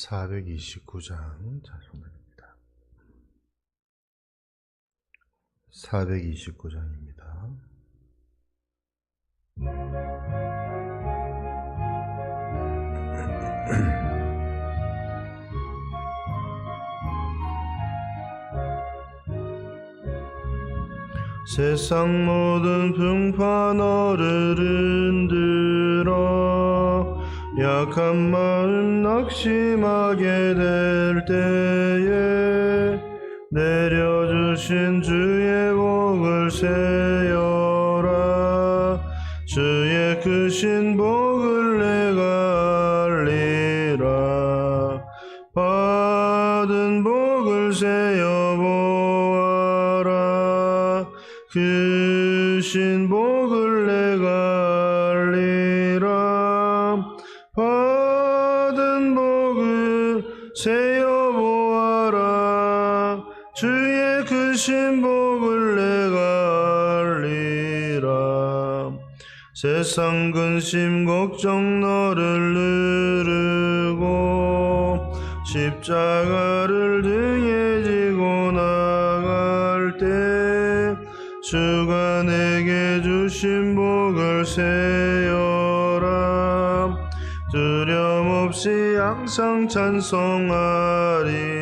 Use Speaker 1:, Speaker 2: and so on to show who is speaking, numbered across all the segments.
Speaker 1: 429장 자성만입니다. 429장입니다. 세상 모든 풍파 너를 흔들어 약한 마음 낙심하게 될 때에 내려주신 주의 복을 세어라. 주의 크신 복을 세상 근심 걱정 너를 누르고 십자가를 등에 지고 나갈 때 주가 내게 주신 복을 세어라. 두려움 없이 항상 찬송하리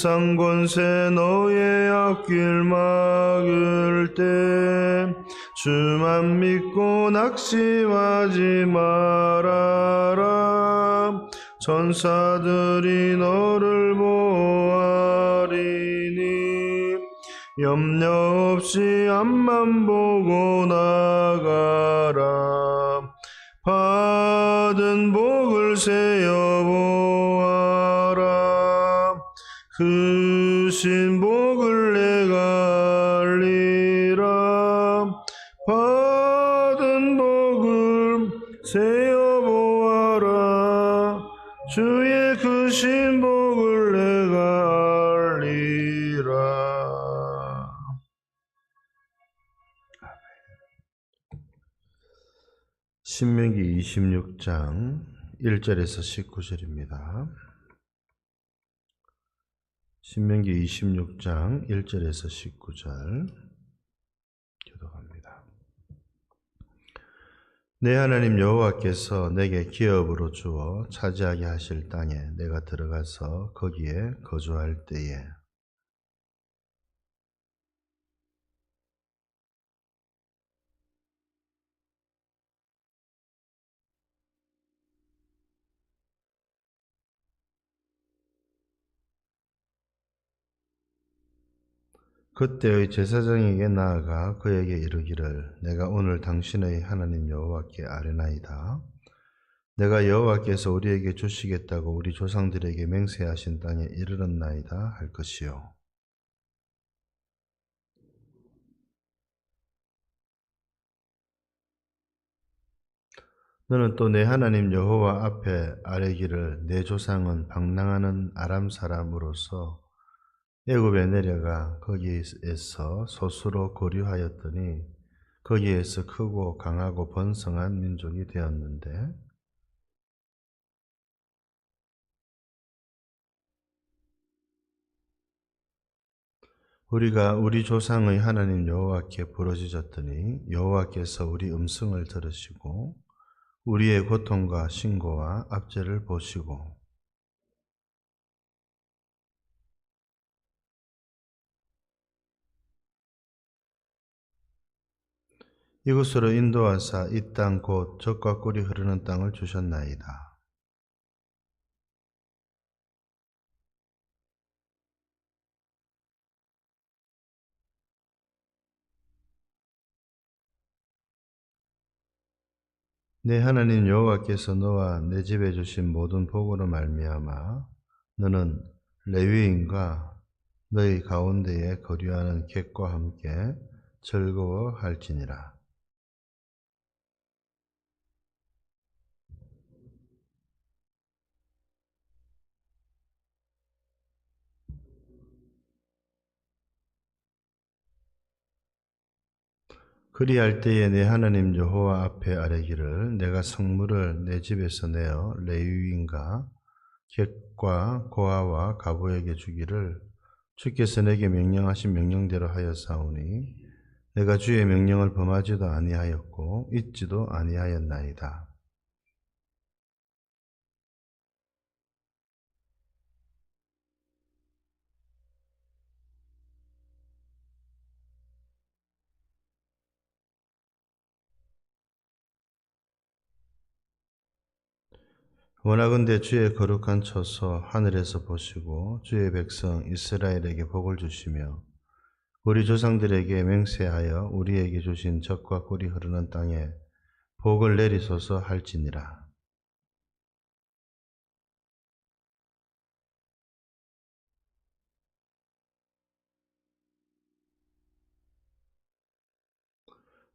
Speaker 1: 세상 권세 너의 앞길 막을 때 주만 믿고 낙심하지 말아라. 천사들이 너를 보아리니 염려 없이 앞만 보고 나가라 주의 크신 복을 내가 알리라. 신명기 26장 1절에서 19절입니다. 신명기 26장 1절에서 19절 기도합니다. 내 하나님 여호와께서 내게 기업으로 주어 차지하게 하실 땅에 내가 들어가서 거기에 거주할 때에 그때의 제사장에게 나아가 그에게 이르기를 내가 오늘 당신의 하나님 여호와께 아뢰나이다. 내가 여호와께서 우리에게 주시겠다고 우리 조상들에게 맹세하신 땅에 이르렀나이다 할 것이요. 너는 또 내 하나님 여호와 앞에 아뢰기를 내 조상은 방랑하는 아람 사람으로서 애굽에 내려가 거기에서 소수로 거류하였더니 거기에서 크고 강하고 번성한 민족이 되었는데 우리가 우리 조상의 하나님 여호와께 부르짖었더니 여호와께서 우리 음성을 들으시고 우리의 고통과 신고와 압제를 보시고 이곳으로 인도하사 이 땅 곧 적과 꿀이 흐르는 땅을 주셨나이다. 내 하나님 여호와께서 너와 내 집에 주신 모든 복으로 말미암아 너는 레위인과 너희 가운데에 거류하는 객과 함께 즐거워할지니라. 그리할 때에 내 하나님 여호와 앞에 아뢰기를 내가 성물을 내 집에서 내어 레위인과 객과 고아와 가부에게 주기를 주께서 내게 명령하신 명령대로 하였사오니 내가 주의 명령을 범하지도 아니하였고 잊지도 아니하였나이다. 원하건대 주의 거룩한 처소 하늘에서 보시고 주의 백성 이스라엘에게 복을 주시며 우리 조상들에게 맹세하여 우리에게 주신 적과 꿀이 흐르는 땅에 복을 내리소서 할지니라.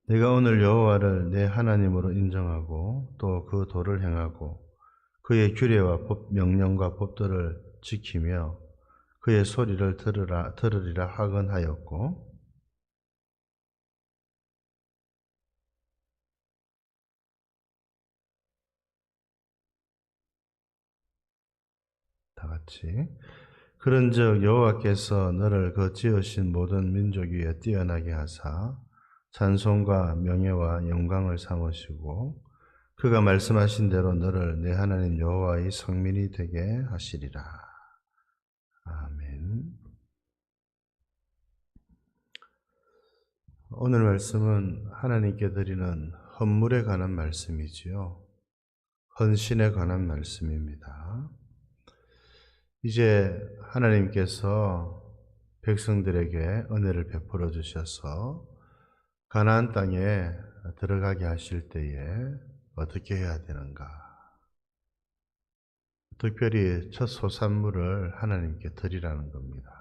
Speaker 1: 내가 오늘 여호와를 내 하나님으로 인정하고 또 그 도를 행하고 그의 규례와 법, 명령과 법도를 지키며 그의 소리를 들으라, 들으리라 하건하였고 다 같이 그런즉 여호와께서 너를 그 지으신 모든 민족 위에 뛰어나게 하사 찬송과 명예와 영광을 삼으시고 그가 말씀하신 대로 너를 내 하나님 여호와의 성민이 되게 하시리라. 아멘. 오늘 말씀은 하나님께 드리는 헌물에 관한 말씀이지요. 헌신에 관한 말씀입니다. 이제 하나님께서 백성들에게 은혜를 베풀어 주셔서 가나안 땅에 들어가게 하실 때에 어떻게 해야 되는가? 특별히 첫 소산물을 하나님께 드리라는 겁니다.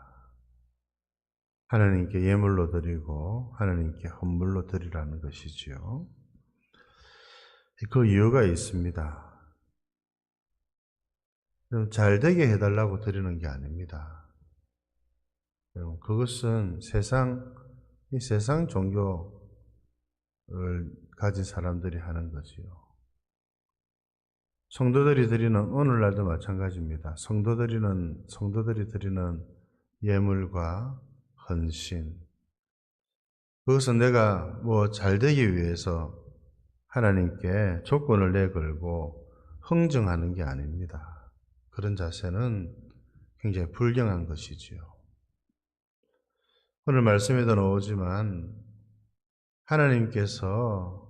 Speaker 1: 하나님께 예물로 드리고 하나님께 헌물로 드리라는 것이지요. 그 이유가 있습니다. 잘 되게 해달라고 드리는 게 아닙니다. 그것은 세상, 이 세상 종교를 가진 사람들이 하는 거지요. 성도들이 드리는 오늘날도 마찬가지입니다. 성도들이는 성도들이 드리는 예물과 헌신 그것은 내가 뭐 잘 되기 위해서 하나님께 조건을 내걸고 흥정하는 게 아닙니다. 그런 자세는 굉장히 불경한 것이지요. 오늘 말씀에도 나오지만 하나님께서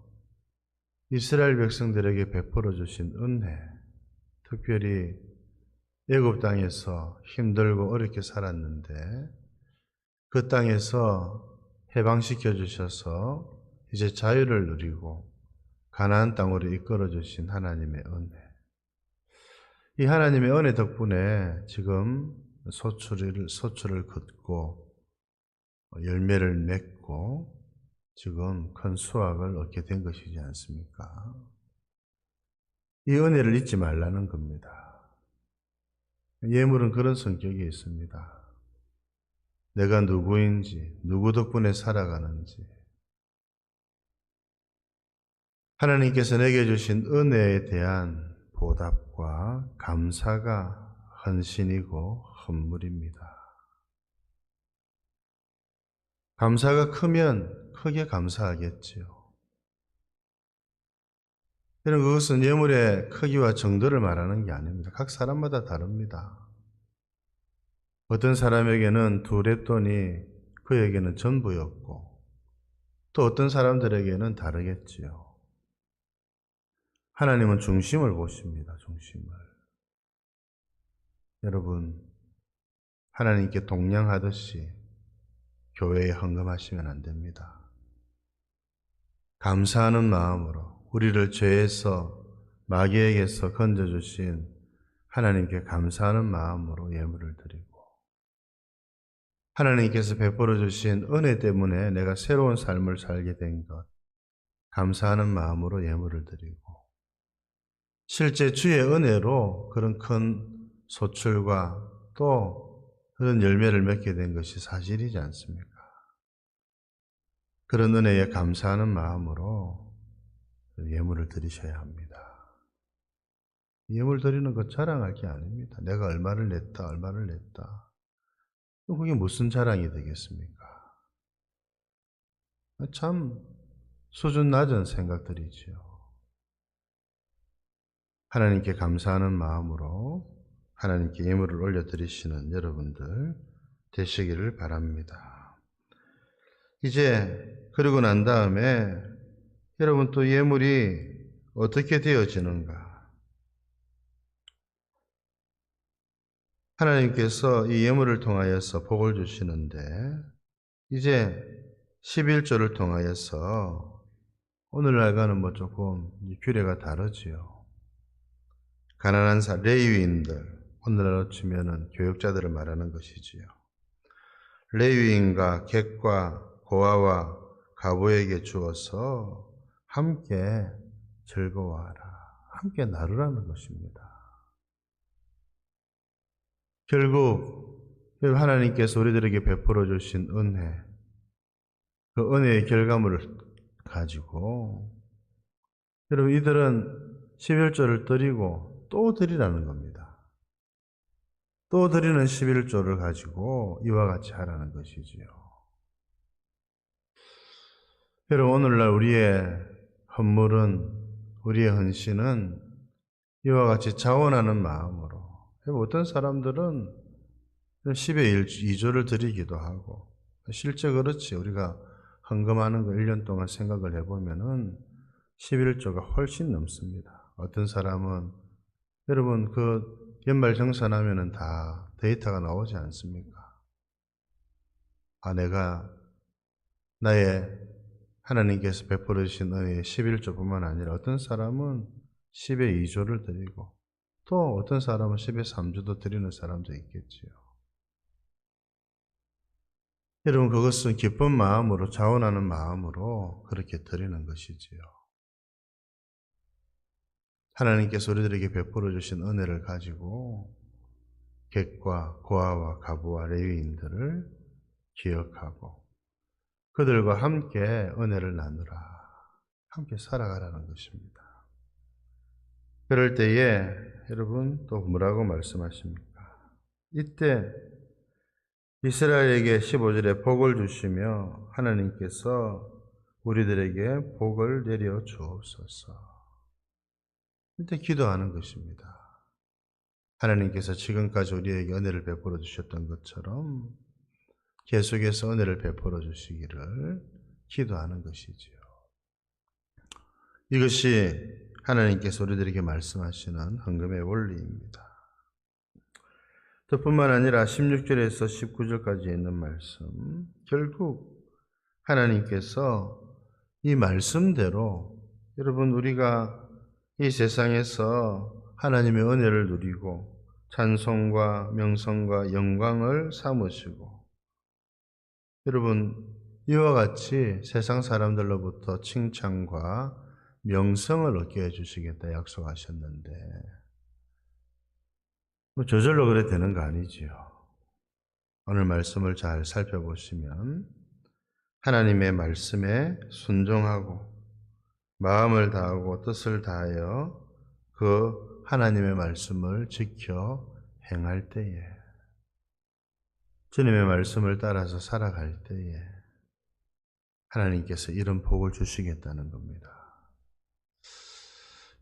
Speaker 1: 이스라엘 백성들에게 베풀어 주신 은혜, 특별히 애굽 땅에서 힘들고 어렵게 살았는데 그 땅에서 해방시켜 주셔서 이제 자유를 누리고 가나안 땅으로 이끌어 주신 하나님의 은혜. 이 하나님의 은혜 덕분에 지금 소출을 소출을 긋고 열매를 맺고 지금 큰 수확을 얻게 된 것이지 않습니까? 이 은혜를 잊지 말라는 겁니다. 예물은 그런 성격이 있습니다. 내가 누구인지, 누구 덕분에 살아가는지, 하나님께서 내게 주신 은혜에 대한 보답과 감사가 헌신이고 헌물입니다. 감사가 크면 크게 감사하겠지요. 여러 그것은 예물의 크기와 정도를 말하는 게 아닙니다. 각 사람마다 다릅니다. 어떤 사람에게는 두 랩돈이 그에게는 전부였고, 또 어떤 사람들에게는 다르겠지요. 하나님은 중심을 보십니다, 중심을. 여러분, 하나님께 동냥하듯이 교회에 헌금하시면 안 됩니다. 감사하는 마음으로 우리를 죄에서 마귀에게서 건져주신 하나님께 감사하는 마음으로 예물을 드리고 하나님께서 베풀어 주신 은혜 때문에 내가 새로운 삶을 살게 된 것, 감사하는 마음으로 예물을 드리고, 실제 주의 은혜로 그런 큰 소출과 또 그런 열매를 맺게 된 것이 사실이지 않습니까? 그런 은혜에 감사하는 마음으로 예물을 드리셔야 합니다. 예물 드리는 것 자랑할 게 아닙니다. 내가 얼마를 냈다, 얼마를 냈다. 그게 무슨 자랑이 되겠습니까? 참 수준 낮은 생각들이지요. 하나님께 감사하는 마음으로 하나님께 예물을 올려드리시는 여러분들 되시기를 바랍니다. 이제 그러고 난 다음에 여러분 또 예물이 어떻게 되어지는가? 하나님께서 이 예물을 통하여서 복을 주시는데 이제 11조를 통하여서 오늘날과는 뭐 조금 규례가 다르지요. 가난한 사 레위인들 오늘날로 치면은 교육자들을 말하는 것이지요. 레위인과 객과 고아와 가보에게 주어서 함께 즐거워하라. 함께 나누라는 것입니다. 결국 하나님께서 우리들에게 베풀어 주신 은혜, 그 은혜의 결과물을 가지고 여러분 이들은 11조를 드리고 또 드리라는 겁니다. 또 드리는 11조를 가지고 이와 같이 하라는 것이지요. 여러분 오늘날 우리의 헌물은 우리의 헌신은 이와 같이 자원하는 마음으로 어떤 사람들은 10의 2조를 드리기도 하고 실제 그렇지 우리가 헌금하는 거 1년 동안 생각을 해보면은 11조가 훨씬 넘습니다. 어떤 사람은 여러분 그 연말 정산하면은 다 데이터가 나오지 않습니까? 아 내가 나의 하나님께서 베풀어 주신 은혜의 11조뿐만 아니라 어떤 사람은 10의 2조를 드리고 또 어떤 사람은 10의 3조도 드리는 사람도 있겠지요. 여러분 그것은 기쁜 마음으로 자원하는 마음으로 그렇게 드리는 것이지요. 하나님께서 우리들에게 베풀어 주신 은혜를 가지고 객과 고아와 가부와 레위인들을 기억하고 그들과 함께 은혜를 나누라. 함께 살아가라는 것입니다. 그럴 때에 여러분 또 뭐라고 말씀하십니까? 이때 이스라엘에게 15절에 복을 주시며 하나님께서 우리들에게 복을 내려 주옵소서. 이때 기도하는 것입니다. 하나님께서 지금까지 우리에게 은혜를 베풀어 주셨던 것처럼 계속해서 은혜를 베풀어 주시기를 기도하는 것이지요. 이것이 하나님께서 우리들에게 말씀하시는 헌금의 원리입니다. 뿐만 아니라 16절에서 19절까지 있는 말씀, 결국 하나님께서 이 말씀대로 여러분 우리가 이 세상에서 하나님의 은혜를 누리고 찬송과 명성과 영광을 삼으시고 여러분 이와 같이 세상 사람들로부터 칭찬과 명성을 얻게 해주시겠다 약속하셨는데, 뭐 저절로 그래 되는 거 아니지요. 오늘 말씀을 잘 살펴보시면, 하나님의 말씀에 순종하고, 마음을 다하고 뜻을 다하여 그 하나님의 말씀을 지켜 행할 때에, 주님의 말씀을 따라서 살아갈 때에, 하나님께서 이런 복을 주시겠다는 겁니다.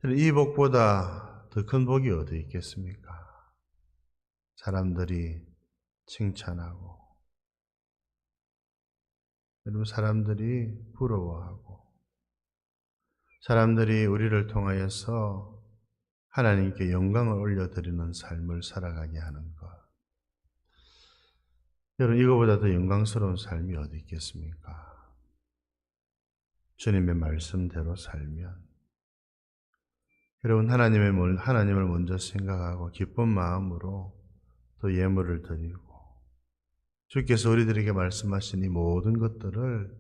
Speaker 1: 이 복보다 더 큰 복이 어디 있겠습니까? 사람들이 칭찬하고, 여러분, 사람들이 부러워하고, 사람들이 우리를 통하여서 하나님께 영광을 올려드리는 삶을 살아가게 하는 것. 여러분, 이거보다 더 영광스러운 삶이 어디 있겠습니까? 주님의 말씀대로 살면, 여러분 하나님의 하나님을 먼저 생각하고 기쁜 마음으로 또 예물을 드리고 주께서 우리들에게 말씀하신 이 모든 것들을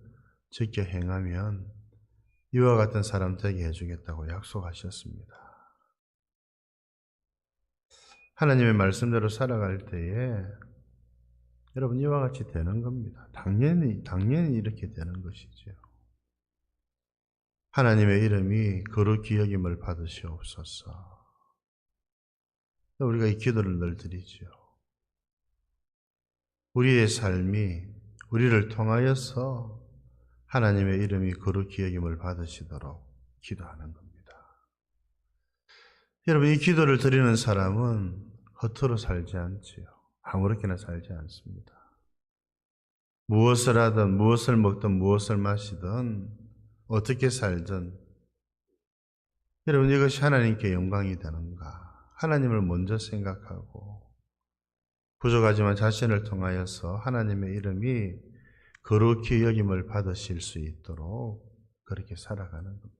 Speaker 1: 지켜 행하면 이와 같은 사람 되게 해주겠다고 약속하셨습니다. 하나님의 말씀대로 살아갈 때에 여러분 이와 같이 되는 겁니다. 당연히 당연히 이렇게 되는 것이죠. 하나님의 이름이 거룩히 여김을 받으시옵소서. 우리가 이 기도를 늘 드리죠. 우리의 삶이 우리를 통하여서 하나님의 이름이 거룩히 여김을 받으시도록 기도하는 겁니다. 여러분 이 기도를 드리는 사람은 겉으로 살지 않지요. 아무렇게나 살지 않습니다. 무엇을 하든 무엇을 먹든 무엇을 마시든 어떻게 살든 여러분 이것이 하나님께 영광이 되는가? 하나님을 먼저 생각하고 부족하지만 자신을 통하여서 하나님의 이름이 거룩히 여김을 받으실 수 있도록 그렇게 살아가는 겁니다.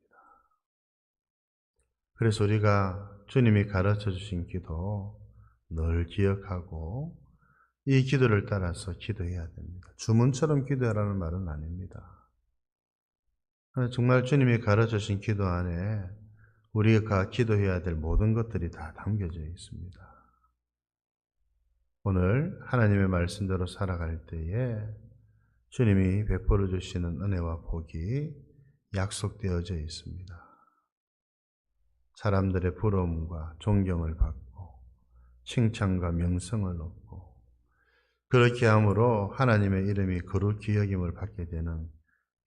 Speaker 1: 그래서 우리가 주님이 가르쳐 주신 기도 늘 기억하고 이 기도를 따라서 기도해야 됩니다. 주문처럼 기도하라는 말은 아닙니다. 정말 주님이 가르쳐 주신 기도 안에 우리가 기도해야 될 모든 것들이 다 담겨져 있습니다. 오늘 하나님의 말씀대로 살아갈 때에 주님이 베풀어 주시는 은혜와 복이 약속되어져 있습니다. 사람들의 부러움과 존경을 받고 칭찬과 명성을 얻고 그렇게 함으로 하나님의 이름이 거룩히 여김을 받게 되는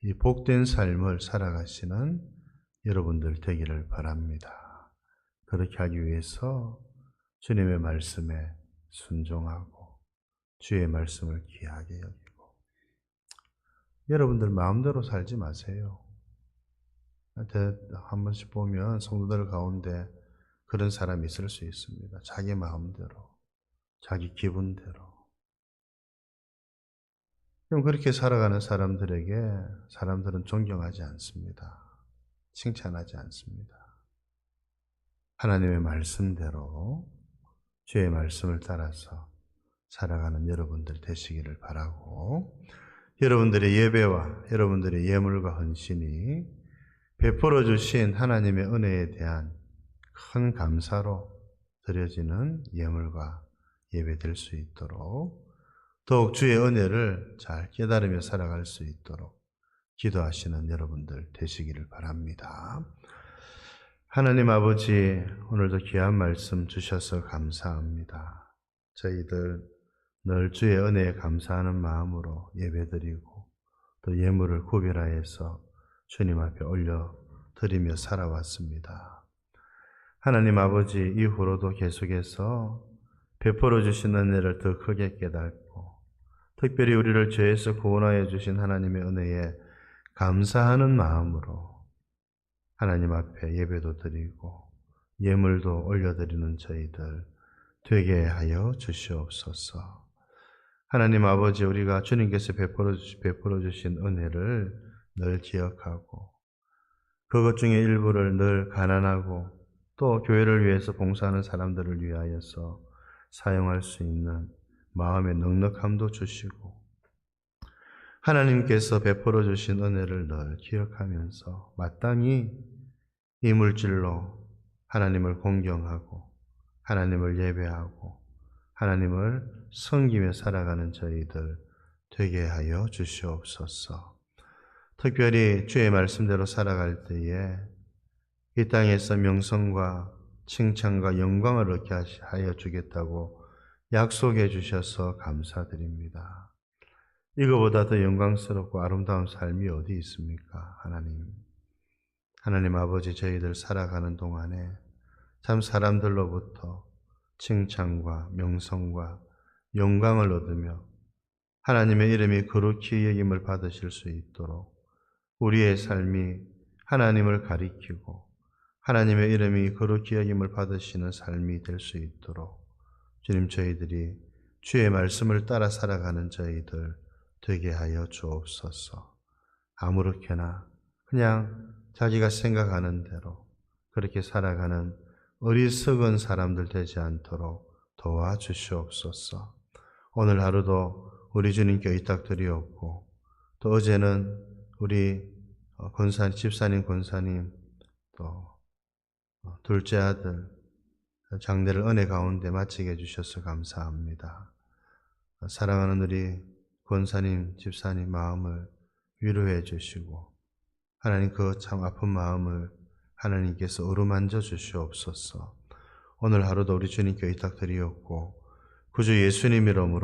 Speaker 1: 이 복된 삶을 살아가시는 여러분들 되기를 바랍니다. 그렇게 하기 위해서 주님의 말씀에 순종하고 주의 말씀을 귀하게 여기고 여러분들 마음대로 살지 마세요. 한 번씩 보면 성도들 가운데 그런 사람이 있을 수 있습니다. 자기 마음대로, 자기 기분대로. 그럼 그렇게 살아가는 사람들에게 사람들은 존경하지 않습니다. 칭찬하지 않습니다. 하나님의 말씀대로 주의 말씀을 따라서 살아가는 여러분들 되시기를 바라고 여러분들의 예배와 여러분들의 예물과 헌신이 베풀어 주신 하나님의 은혜에 대한 큰 감사로 드려지는 예물과 예배될 수 있도록 더욱 주의 은혜를 잘 깨달으며 살아갈 수 있도록 기도하시는 여러분들 되시기를 바랍니다. 하나님 아버지, 오늘도 귀한 말씀 주셔서 감사합니다. 저희들 늘 주의 은혜에 감사하는 마음으로 예배드리고 또 예물을 구별하여서 주님 앞에 올려 드리며 살아왔습니다. 하나님 아버지 이후로도 계속해서 베풀어 주신 은혜를 더 크게 깨닫고 특별히 우리를 죄에서 구원하여 주신 하나님의 은혜에 감사하는 마음으로 하나님 앞에 예배도 드리고 예물도 올려드리는 저희들 되게 하여 주시옵소서. 하나님 아버지 우리가 주님께서 베풀어 주신 은혜를 늘 기억하고 그것 중에 일부를 늘 가난하고 또 교회를 위해서 봉사하는 사람들을 위하여서 사용할 수 있는 마음의 넉넉함도 주시고 하나님께서 베풀어 주신 은혜를 늘 기억하면서 마땅히 이 물질로 하나님을 공경하고 하나님을 예배하고 하나님을 섬기며 살아가는 저희들 되게 하여 주시옵소서. 특별히 주의 말씀대로 살아갈 때에 이 땅에서 명성과 칭찬과 영광을 얻게 하여 주겠다고 약속해 주셔서 감사드립니다. 이거보다 더 영광스럽고 아름다운 삶이 어디 있습니까? 하나님. 하나님 아버지 저희들 살아가는 동안에 참 사람들로부터 칭찬과 명성과 영광을 얻으며 하나님의 이름이 거룩히 여김을 받으실 수 있도록 우리의 삶이 하나님을 가리키고 하나님의 이름이 거룩히 여김을 받으시는 삶이 될 수 있도록 주님 저희들이 주의 말씀을 따라 살아가는 저희들 되게 하여 주옵소서. 아무렇게나 그냥 자기가 생각하는 대로 그렇게 살아가는 어리석은 사람들 되지 않도록 도와주시옵소서. 오늘 하루도 우리 주님께 의탁드리었고 또 어제는 우리 어, 권사 집사님 권사님 또 어, 둘째 아들 장례를 은혜 가운데 마치게 해주셔서 감사합니다. 어, 사랑하는 우리 권사님 집사님 마음을 위로해 주시고 하나님 그 참 아픈 마음을 하나님께서 어루만져 주시옵소서. 오늘 하루도 우리 주님께 의탁드리었고 구주 예수님 이름으로